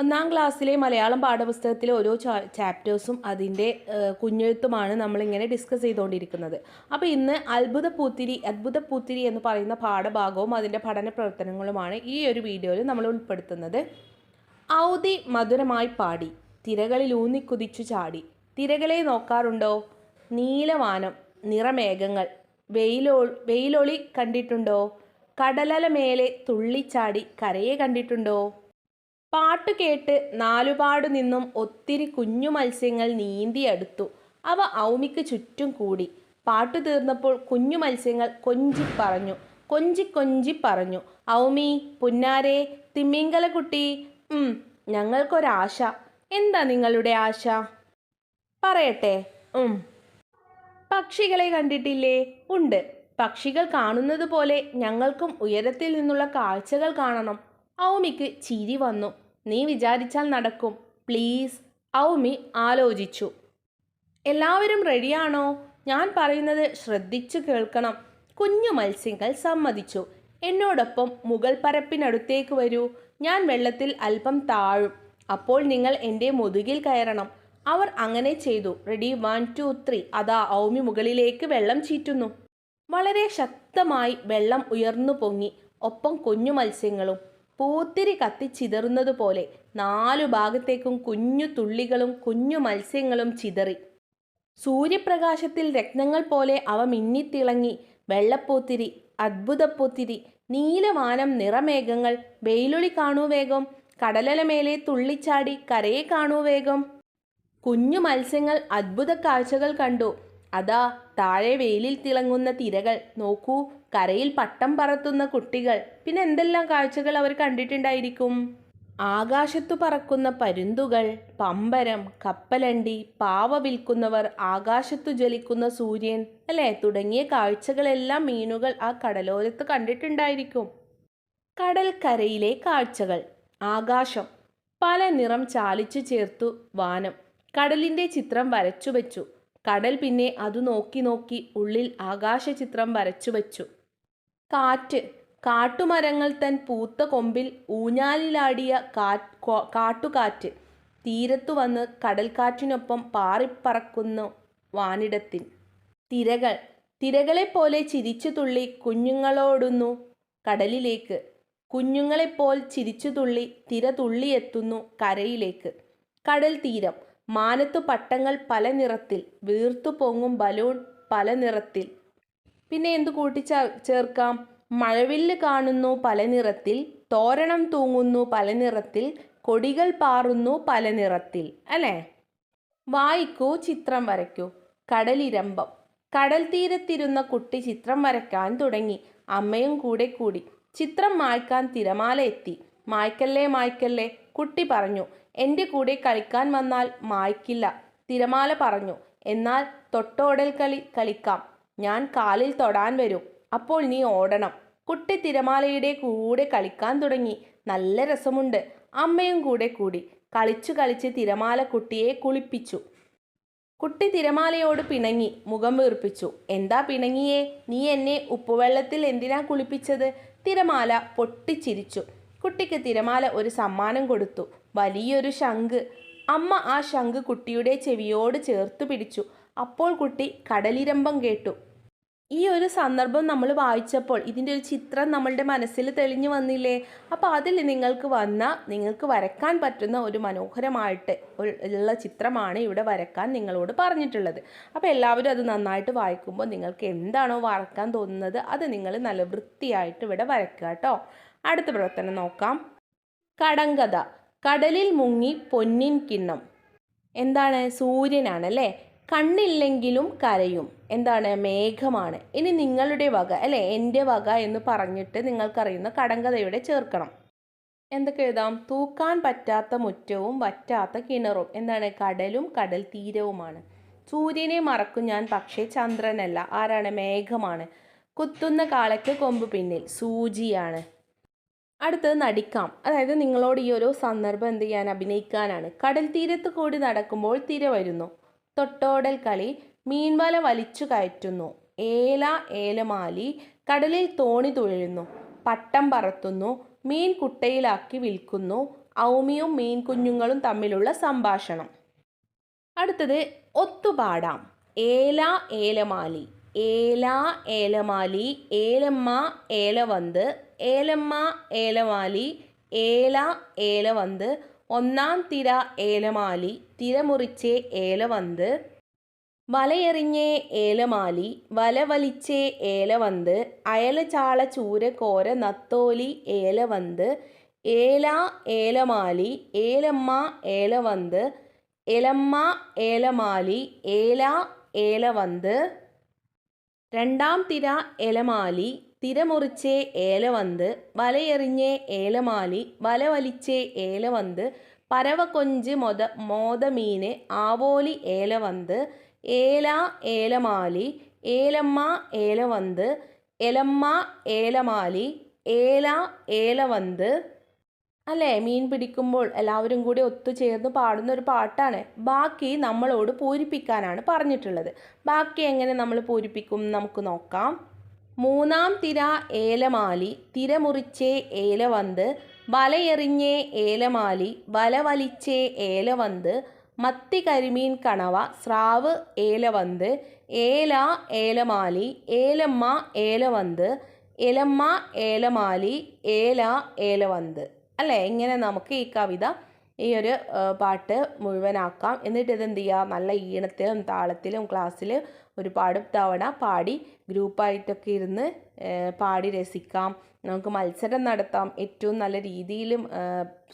ഒന്നാം ക്ലാസ്സിലെ മലയാളം പാഠപുസ്തകത്തിലെ ഓരോ ചാപ്റ്റേഴ്സും അതിന്റെ കുഞ്ഞെഴുത്തുമാണ് നമ്മളിങ്ങനെ ഡിസ്കസ് ചെയ്തുകൊണ്ടിരിക്കുന്നത്. അപ്പോൾ ഇന്ന് അത്ഭുത പൂത്തിരി അത്ഭുത പൂത്തിരി എന്ന് പറയുന്ന പാഠഭാഗവും അതിന്റെ പഠന പ്രവർത്തനങ്ങളുമാണ് ഈ ഒരു വീഡിയോയിൽ നമ്മൾ ഉൾപ്പെടുത്തുന്നത്. ഔതി മധുരമായി പാടി തിരകളിൽ ഊന്നിക്കുതിച്ചു ചാടി. തിരകളെ നോക്കാറുണ്ടോ? നീലവാനം നിറമേഘങ്ങൾ. വെയിലോ വെയിലൊളി കണ്ടിട്ടുണ്ടോ? കടലല മേലെ തുള്ളിച്ചാടി കരയെ കണ്ടിട്ടുണ്ടോ? പാട്ട് കേട്ട് നാലുപാടു നിന്നും ഒത്തിരി കുഞ്ഞു മത്സ്യങ്ങൾ നീന്തിയെടുത്തു. അവ ഔമിക്ക് ചുറ്റും കൂടി. പാട്ട് തീർന്നപ്പോൾ കുഞ്ഞു മത്സ്യങ്ങൾ കൊഞ്ചി പറഞ്ഞു കൊഞ്ചി കൊഞ്ചി പറഞ്ഞു ഔമി പുന്നാരെ തിമ്മിങ്കലക്കുട്ടി ഉം ഞങ്ങൾക്കൊരാശ. എന്താ നിങ്ങളുടെ ആശ? പറയട്ടെ ഉം. പക്ഷികളെ കണ്ടിട്ടില്ലേ? ഉണ്ട്. പക്ഷികൾ കാണുന്നത് പോലെ ഞങ്ങൾക്കും ഉയരത്തിൽ നിന്നുള്ള കാഴ്ചകൾ കാണണം. ഔമിക്ക് ചിരി വന്നു. നീ വിചാരിച്ചാൽ നടക്കും. പ്ലീസ് ഔമി ആലോചിച്ചു. എല്ലാവരും റെഡിയാണോ? ഞാൻ പറയുന്നത് ശ്രദ്ധിച്ചു കേൾക്കണം. കുഞ്ഞു മത്സ്യങ്ങൾ സമ്മതിച്ചു. എന്നോടൊപ്പം മുഗൾ പരപ്പിനടുത്തേക്ക് വരൂ. ഞാൻ വെള്ളത്തിൽ അല്പം താഴും. അപ്പോൾ നിങ്ങൾ എന്റെ മുതുകിൽ കയറണം. അവർ അങ്ങനെ ചെയ്തു. Ready one two three. അതാ ഔമി മുകളിലേക്ക് വെള്ളം ചീറ്റുന്നു. വളരെ ശക്തമായി വെള്ളം ഉയർന്നു പൊങ്ങി. ഒപ്പം കുഞ്ഞു മത്സ്യങ്ങളും. പൂത്തിരി കത്തിച്ചിതറുന്നതുപോലെ നാലു ഭാഗത്തേക്കും കുഞ്ഞു തുള്ളികളും കുഞ്ഞു മത്സ്യങ്ങളും ചിതറി. സൂര്യപ്രകാശത്തിൽ രത്നങ്ങൾ പോലെ അവ മിന്നിത്തിളങ്ങി വെള്ളപ്പൂത്തിരി അത്ഭുതപ്പൂത്തിരി നീലവാനം നിറമേഘങ്ങൾ വെയിലൊളി കാണൂ വേഗം കടലലമേലെ തുള്ളിച്ചാടി കരയെ കാണൂ വേഗം കുഞ്ഞു മത്സ്യങ്ങൾ അത്ഭുത കാഴ്ചകൾ കണ്ടു. അതാ താഴെ വെയിലിൽ തിളങ്ങുന്ന തിരകൾ. നോക്കൂ കരയിൽ പട്ടം പറത്തുന്ന കുട്ടികൾ. പിന്നെ എന്തെല്ലാം കാഴ്ചകൾ അവർ കണ്ടിട്ടുണ്ടായിരിക്കും? ആകാശത്തു പറക്കുന്ന പരുന്തുകൾ പമ്പരം കപ്പലണ്ടി പാവ വിൽക്കുന്നവർ ആകാശത്തു ജ്വലിക്കുന്ന സൂര്യൻ അല്ലേ? തുടങ്ങിയ കാഴ്ചകളെല്ലാം മീനുകൾ ആ കടലോരത്ത് കണ്ടിട്ടുണ്ടായിരിക്കും. കടൽക്കരയിലെ കാഴ്ചകൾ. ആകാശം. പല നിറം ചാലിച്ചു ചേർത്തു വാനം. കടലിന്റെ ചിത്രം വരച്ചു വെച്ചു കടൽ പിന്നെ അതു നോക്കി നോക്കി ഉള്ളിൽ ആകാശ ചിത്രം വരച്ചു വച്ചു. കാറ്റ്. കാട്ടുമരങ്ങൾ തൻ പൂത്ത കൊമ്പിൽ ഊഞ്ഞാലിലാടിയ കാറ്റ് കാട്ടുകാറ്റ്. തീരത്തു വന്ന് കടൽക്കാറ്റിനൊപ്പം പാറിപ്പറക്കുന്നു വാനിടത്തിൽ. തിരകൾ. തിരകളെപ്പോലെ ചിരിച്ചു തുള്ളി കുഞ്ഞുങ്ങളോടുന്നു കടലിലേക്ക്. കുഞ്ഞുങ്ങളെപ്പോൽ ചിരിച്ചു തുള്ളി തിര തുള്ളിയെത്തുന്നു കരയിലേക്ക്. കടൽ തീരം. മാനത്തു പട്ടങ്ങൾ പല നിറത്തിൽ വീർത്തു പൊങ്ങും ബലൂൺ പല നിറത്തിൽ. പിന്നെ എന്തു കൂട്ടിച്ചേ ചേർക്കാം? മഴവില്ല് കാണുന്നു പല നിറത്തിൽ തോരണം തൂങ്ങുന്നു പല നിറത്തിൽ കൊടികൾ പാറുന്നു പല നിറത്തിൽ. അല്ലേ? വായിക്കൂ ചിത്രം വരയ്ക്കൂ. കടലിരമ്പം. കടൽ തീരത്തിരുന്ന കുട്ടി ചിത്രം വരയ്ക്കാൻ തുടങ്ങി. അമ്മയും കൂടെ കൂടി. ചിത്രം മായ്ക്കാൻ തിരമാല എത്തി. മായ്ക്കല്ലേ മായ്ക്കല്ലേ? കുട്ടി പറഞ്ഞു. എന്റെ കൂടെ കളിക്കാൻ വന്നാൽ മായ്ക്കില്ല. തിരമാല പറഞ്ഞു എന്നാൽ തൊട്ടോടൽ കളി കളിക്കാം. ഞാൻ കാലിൽ തൊടാൻ വരും. അപ്പോൾ നീ ഓടണം. കുട്ടി തിരമാലയുടെ കൂടെ കളിക്കാൻ തുടങ്ങി. നല്ല രസമുണ്ട്. അമ്മയും കൂടെ കൂടി കളിച്ചു കളിച്ച് തിരമാല കുട്ടിയെ കുളിപ്പിച്ചു. കുട്ടി തിരമാലയോട് പിണങ്ങി മുഖം വീർപ്പിച്ചു. എന്താ പിണങ്ങിയേ? നീ എന്നെ ഉപ്പുവെള്ളത്തിൽ എന്തിനാ കുളിപ്പിച്ചത്? തിരമാല പൊട്ടിച്ചിരിച്ചു. കുട്ടിക്ക് തിരമാല ഒരു സമ്മാനം കൊടുത്തു. വലിയൊരു ശംഖ്. അമ്മ ആ ശംഖ് കുട്ടിയുടെ ചെവിയോട് ചേർത്ത് പിടിച്ചു. അപ്പോൾ കുട്ടി കടലിരമ്പം കേട്ടു. ഈ ഒരു സന്ദർഭം നമ്മൾ വായിച്ചപ്പോൾ ഇതിന്റെ ഒരു ചിത്രം നമ്മളുടെ മനസ്സിൽ തെളിഞ്ഞു വന്നില്ലേ? അപ്പോൾ അതിൽ നിങ്ങൾക്ക് വന്ന നിങ്ങൾക്ക് വരക്കാൻ പറ്റുന്ന ഒരു മനോഹരമായിട്ട് ഉള്ള ചിത്രമാണ് ഇവിടെ വരക്കാൻ നിങ്ങളോട് പറഞ്ഞിട്ടുള്ളത്. അപ്പോൾ എല്ലാവരും അത് നന്നായിട്ട് വായിക്കുമ്പോൾ നിങ്ങൾക്ക് എന്താണോ വരക്കാൻ തോന്നുന്നത് അത് നിങ്ങൾ നല്ല വൃത്തിയായിട്ട് ഇവിടെ വരയ്ക്കുക കേട്ടോ. അടുത്ത പ്രവർത്തനം നോക്കാം. കടങ്കഥ. കടലിൽ മുങ്ങി പൊന്നിൻ കിണ്ണം. എന്താണ്? സൂര്യനാണ് അല്ലേ കണ്ണില്ലെങ്കിലും കരയും. എന്താണ്? മേഘമാണ്. ഇനി നിങ്ങളുടെ വക അല്ലെ? എന്റെ വക എന്ന് പറഞ്ഞിട്ട് നിങ്ങൾക്കറിയുന്ന കടങ്കഥയുടെ ചേർക്കണം. എന്തൊക്കെ എഴുതാം? തൂക്കാൻ പറ്റാത്ത മുറ്റവും വറ്റാത്ത കിണറും. എന്താണ്? കടലും കടൽ തീരവുമാണ്. സൂര്യനെ മറക്കും ഞാൻ പക്ഷേ ചന്ദ്രനല്ല. ആരാണ്? മേഘമാണ്. കുത്തുന്ന കാളയ്ക്ക് കൊമ്പ് പിന്നിൽ. സൂചിയാണ്. അടുത്തത് നടിക്കാം. അതായത് നിങ്ങളോട് ഈ ഒരു സന്ദർഭം എന്ത് ചെയ്യാൻ അഭിനയിക്കാനാണ്. കടൽ തീരത്ത് കൂടി നടക്കുമ്പോൾ തിര വരുന്നു. തൊട്ടോടൽ കളി മീൻവല വലിച്ചു കയറ്റുന്നു. ഏല ഏലമാലി കടലിൽ തോണി തുഴയുന്നു. പട്ടം പറത്തുന്നു. മീൻ കുട്ടയിലാക്കി വിൽക്കുന്നു. ഔമിയും മീൻ കുഞ്ഞുങ്ങളും തമ്മിലുള്ള സംഭാഷണം. അടുത്തത് ഒത്തുപാടാം. ഏല ഏലമാലി. ഏല ഏലമാലി ഏലമ്മ ഏലവന്ത്. ഏലമ്മ ഏലമാലി. ഏല ഏലവന്ത്. ഒന്നാം തിര ഏലമാലി തിരമുറിച്ചേ ഏലവന്ത്. വലയെറിഞ്ഞേ ഏലമാലി വലവലിച്ചേ ഏലവന്ത്. അയലചാള ചൂര കോര നത്തോലി ഏലവന്ത്. ഏല ഏലമാലി ഏലമ്മ ഏലവന്ത്. എലമ്മ ഏലമാലി ഏല ഏലവന്ത്. രണ്ടാം തിര എലമാലി തിരമുറിച്ചേ ഏലവന്ത് വലയെറിഞ്ഞേ ഏലമാലി വല വലിച്ചേ ഏലവന്ത് പരവ കൊഞ്ച് മൊത മോതമീന് ആവോലി ഏലവന്ത് ഏല ഏലമാലി ഏലമ്മ ഏലവന്ത് എലമ്മ ഏലമാലി ഏല ഏലവന്ത്. അല്ലേ? മീൻ പിടിക്കുമ്പോൾ എല്ലാവരും കൂടി ഒത്തുചേർന്ന് പാടുന്ന ഒരു പാട്ടാണ്. ബാക്കി നമ്മളോട് പൂരിപ്പിക്കാനാണ് പറഞ്ഞിട്ടുള്ളത്. ബാക്കി എങ്ങനെ നമ്മൾ പൂരിപ്പിക്കും? നമുക്ക് നോക്കാം. മൂന്നാം തിര ഏലമാലി തിരമുറിച്ചേ ഏലവന്ത് വലയെറിഞ്ഞേ ഏലമാലി വലവലിച്ചേ ഏലവന്ത് മത്തി കരിമീൻ കണവ സ്രാവ് ഏലവന്ത് ഏല ഏലമാലി ഏലമ്മ ഏലവന്ത് എലമ്മ ഏലമാലി ഏല ഏലവന്ത്. അല്ലേ? ഇങ്ങനെ നമുക്ക് ഈ കവിത ഈ ഒരു പാട്ട് മുഴുവനാക്കാം. എന്നിട്ട് ഇതെന്ത് ചെയ്യുക നല്ല ഈണത്തിലും താളത്തിലും ക്ലാസ്സിൽ ഒരുപാട് തവണ പാടി ഗ്രൂപ്പായിട്ടൊക്കെ ഇരുന്ന് പാടി രസിക്കാം. നമുക്ക് മത്സരം നടത്താം. ഏറ്റവും നല്ല രീതിയിലും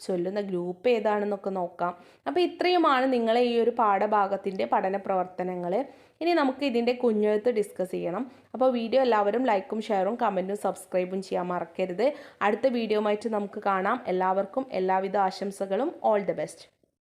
ചൊല്ലുന്ന ഗ്രൂപ്പ് ഏതാണെന്നൊക്കെ നോക്കാം. അപ്പോൾ ഇത്രയുമാണ് നിങ്ങളെ ഈ ഒരു പാഠഭാഗത്തിന്റെ പഠന പ്രവർത്തനങ്ങൾ ഇനി നമുക്ക് ഇതിന്റെ കുഞ്ഞെഴുത്ത് ഡിസ്കസ് ചെയ്യണം. അപ്പോൾ വീഡിയോ എല്ലാവരും ലൈക്കും ഷെയറും കമന്റും സബ്സ്ക്രൈബും ചെയ്യാൻ മറക്കരുത്. അടുത്ത വീഡിയോ നമുക്ക് കാണാം. എല്ലാവർക്കും എല്ലാവിധ ആശംസകളും. All the best